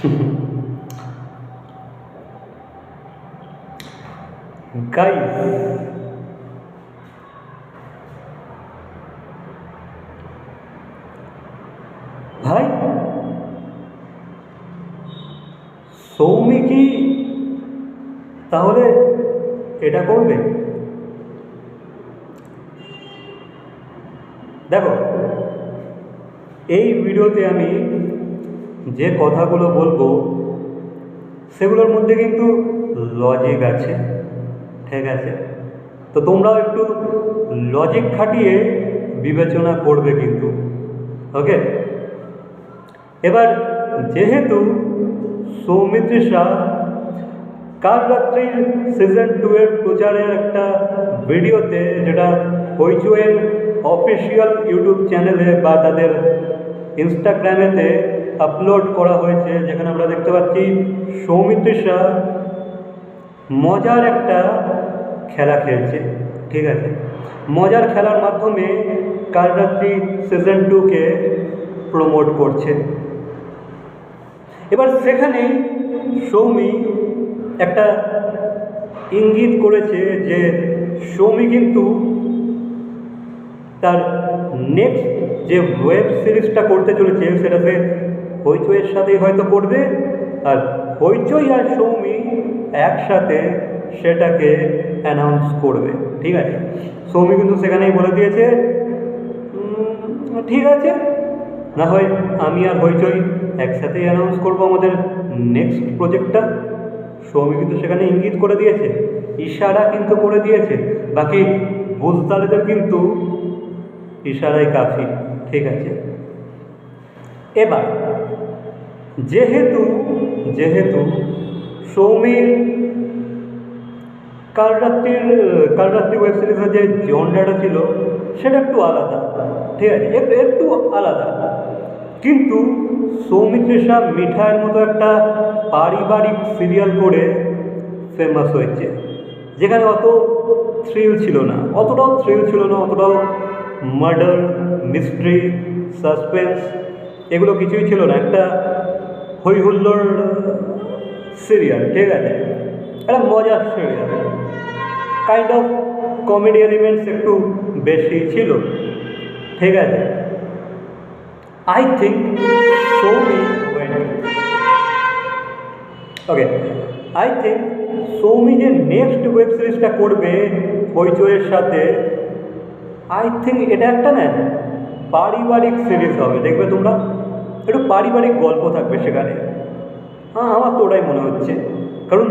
Guys, ভাই সৌমি কি তাহলে এটা করবে দেখো এই ভিডিওতে আমি যে কথাগুলো বলব, সেগুলোর মধ্যে কিন্তু লজিক আছে, ঠিক আছে? তো তোমরাও একটু লজিক খাটিয়ে বিবেচনা করবে কিন্তু ওকে এবার যেহেতু সৌমিত্রিষা কাল রাত্রির সিজন টু এর প্রচারের একটা ভিডিওতে যেটা হইচুয়ের অফিসিয়াল ইউটিউব চ্যানেলে বা তাদের ইনস্টাগ্রামেতে আপলোড করা হয়েছে, যেখানে আমরা দেখতে পাচ্ছি সৌমিত্রিষা মজার একটা খেলা খেলছে, ঠিক আছে? মজার খেলার মাধ্যমে কাল রাত্রি সিজন টুকে প্রমোট করছে। এবার সেখানে সৌমি একটা ইঙ্গিত করেছে যে সৌমি কিন্তু তার নেক্সট যে ওয়েব সিরিজটা করতে চলেছে সেটা সে হইচইয়ের সাথেই হয়তো করবে। আর হইচই আর সৌমি একসাথে সেটাকে অ্যানাউন্স করবে। ঠিক আছে? সৌমি কিন্তু সেখানেই বলে দিয়েছে ঠিক আছে। না হয় আমি আর হইচই একসাথেই অ্যানাউন্স করব আমাদের নেক্সট প্রজেক্টটা সৌমি কিন্তু সেখানে ইঙ্গিত করে দিয়েছে, ইশারা কিন্তু করে দিয়েছে। বাকি বুঝতালেদের কিন্তু ইশারাই কাফি। ঠিক আছে? এবার যেহেতু যেহেতু সৌমির কাল রাত্রির, কাল রাত্রি ওয়েব সিরিজের যে জনরাটা ছিল, সেটা একটু আলাদা। ঠিক আছে একটু আলাদা। কিন্তু সৌমিত্রিষা মিঠাইয়ের মতো একটা পারিবারিক সিরিয়াল করে ফেমাস হয়েছে। যেখানে অত থ্রিল ছিল না। অতটাও থ্রিল ছিল না, অতটাও মার্ডার মিস্ট্রি সাসপেন্স এগুলো কিছুই ছিল না। একটা হই হুল্লোড় সিরিয়াল, ঠিক আছে? একটা মজার serial. Kind of comedy elements একটু বেশি ছিল, ঠিক আছে? I think Soumi okay I think Soumi যে নেক্সট ওয়েব সিরিজটা করবে হইচইয়ের সাথে আই থিঙ্ক এটা একটা না, পারিবারিক সিরিজ হবে, দেখবে তোমরা? একটু পারিবারিক গল্প থাকবে সেখানে। হ্যাঁ আমার তো ওটাই মনে হচ্ছে। কারণ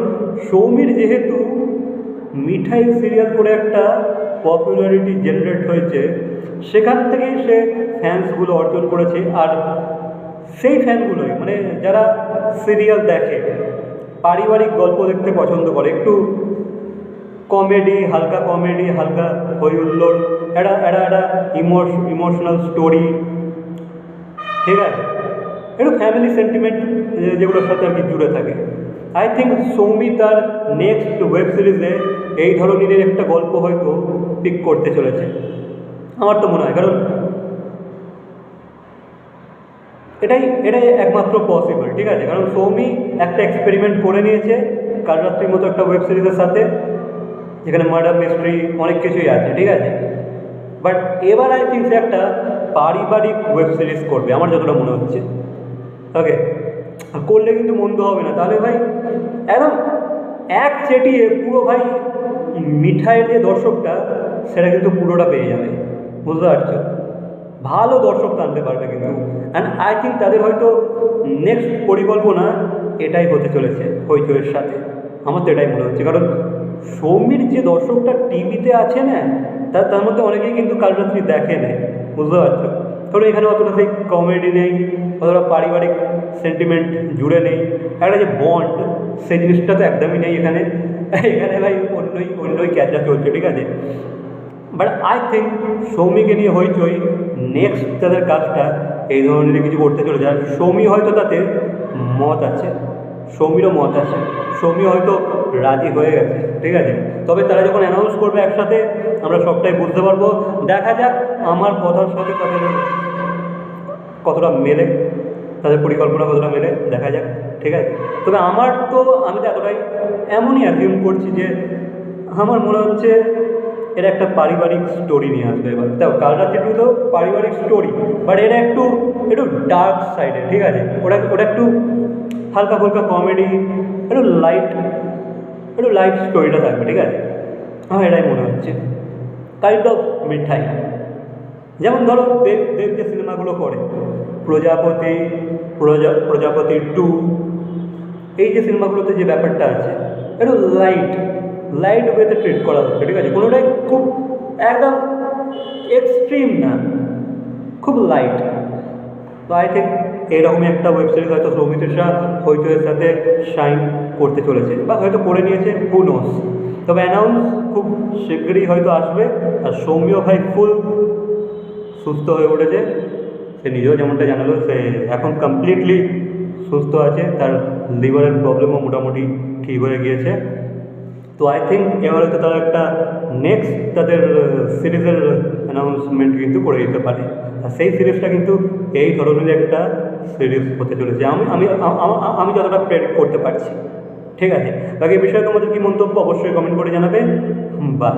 সৌমির যেহেতু মিঠাই সিরিয়াল করে একটা পপুলারিটি জেনারেট হয়েছে, সেখান থেকেই সে ফ্যান্সগুলো অর্জন করেছে। আর সেই ফ্যানগুলোই মানে যারা সিরিয়াল দেখে, পারিবারিক গল্প দেখতে পছন্দ করে, একটু কমেডি হালকা কমেডি হালকা হই হুল্লোড় একটা একটা একটা ইমোশ ইমোশনাল স্টোরি আছে একটু ফ্যামিলি সেন্টিমেন্ট যেগুলোর সাথে আর কি জুড়ে থাকে। আই থিঙ্ক সৌমি তার নেক্সট ওয়েব সিরিজে এই ধরনের একটা গল্প হয়তো পিক করতে চলেছে। আমার তো মনে হয়, কারণ এটাই এটাই একমাত্র পসিবল ঠিক আছে? কারণ সৌমি একটা এক্সপেরিমেন্ট করে নিয়েছে কাল রাত্রির মতো একটা ওয়েব সিরিজের সাথে, যেখানে মার্ডার মিস্ট্রি অনেক কিছুই আছে, ঠিক আছে? বাট এবার আই থিঙ্ক সে একটা পারিবারিক ওয়েব সিরিজ করবে, আমার যতটা মনে হচ্ছে। ওকে করলে কিন্তু মন্দ হবে না। তাহলে ভাই, একদম এক চেটিয়ে পুরো ভাই মিঠাইয়ের যে দর্শকটা, সেটা কিন্তু পুরোটা পেয়ে যাবে। বুঝতে পারছ? ভালো দর্শক টানতে পারবে কিন্তু। অ্যান্ড আই থিঙ্ক তাদের হয়তো নেক্সট পরিকল্পনা এটাই হতে চলেছে হইচইয়ের সাথে। আমার তো এটাই মনে হচ্ছে। কারণ সৌমির যে দর্শকটা টিভিতে আছে না তার তার মধ্যে অনেকেই কিন্তু কাল রাত্রি দেখে নেয় বুঝতে পারছ? ধরো এখানে অতটা সেই কমেডি নেই, অতটা পারিবারিক সেন্টিমেন্ট জুড়ে নেই, একটা যে বন্ড সেই জিনিসটা তো একদমই নেই এখানে। এখানে ভাই অন্যই অন্যই ক্যাচা চলছে, ঠিক আছে? বাট আই থিঙ্ক সৌমিকে নিয়ে হইচই নেক্সট তাদের কাজটা, এই ধরনের কিছু করতে চলেছে। আর সৌমি হয়তো তাতে মত আছে। সৌমিরও মত আছে। সৌমি হয়তো রাজি হয়ে গেছে, ঠিক আছে? তবে তারা যখন অ্যানাউন্স করবে একসাথে, আমরা সবটাই বুঝতে পারব। দেখা যাক আমার কথার সাথে তাদের কতটা মেলে, তাদের পরিকল্পনা কতটা মেলে, দেখা যাক, ঠিক আছে? তবে আমার তো, আমি তো এতটাই এমনই অ্যাজিউম করছি যে, আমার মনে হচ্ছে এটা একটা পারিবারিক স্টোরি নিয়ে আসবে এবার। দেখো, কাল রাত্রি টু তো পারিবারিক স্টোরি বাট এটা একটু একটু ডার্ক সাইডে ঠিক আছে? ওটা ওটা একটু হালকা ফুলকা কমেডি একটু লাইট একটু লাইট স্টোরিটা থাকবে, ঠিক আছে? আমার এটাই মনে হচ্ছে। Kind of Mithai. যেমন ধরো, দেব দেব যে সিনেমাগুলো করে, প্রজাপতি, প্রজা, প্রজাপতি টু এই যে সিনেমাগুলোতে যে ব্যাপারটা আছে, একটু লাইট লাইট ওয়েতে ট্রিট করা হচ্ছে, ঠিক আছে? কোনোটাই খুব একদম এক্সট্রিম না, খুব লাইট তো আই থিঙ্ক এরকমই একটা ওয়েব সিরিজ হয়তো সৌমিত্রিষা হইচয়ের সাথে শাইন করতে চলেছে, বা হয়তো করে নিয়েছে পুনোস তবে অ্যানাউন্স খুব শীঘ্রই হয়তো আসবে, আর সৌম্য ভাই ফুল সুস্থ হয়ে উঠেছে। সে নিজেও যেমনটা জানালো, সে এখন কমপ্লিটলি সুস্থ আছে, তার লিভারের প্রবলেমও মোটামুটি ঠিক হয়ে গিয়েছে। তো আই থিঙ্ক এবার হয়তো তারা একটা নেক্সট তাদের সিরিজের অ্যানাউন্সমেন্ট কিন্তু করে দিতে পারে। আর সেই সিরিজটা কিন্তু এই ধরনের একটা সিরিজ হতে চলেছে। আমি আমি আমি যতটা প্রেডিক্ট করতে পারছি। ঠিক আছে? বাকি বিষয়ে তোমাদের কি মন্তব্য অবশ্যই কমেন্ট করে জানাবে। বাই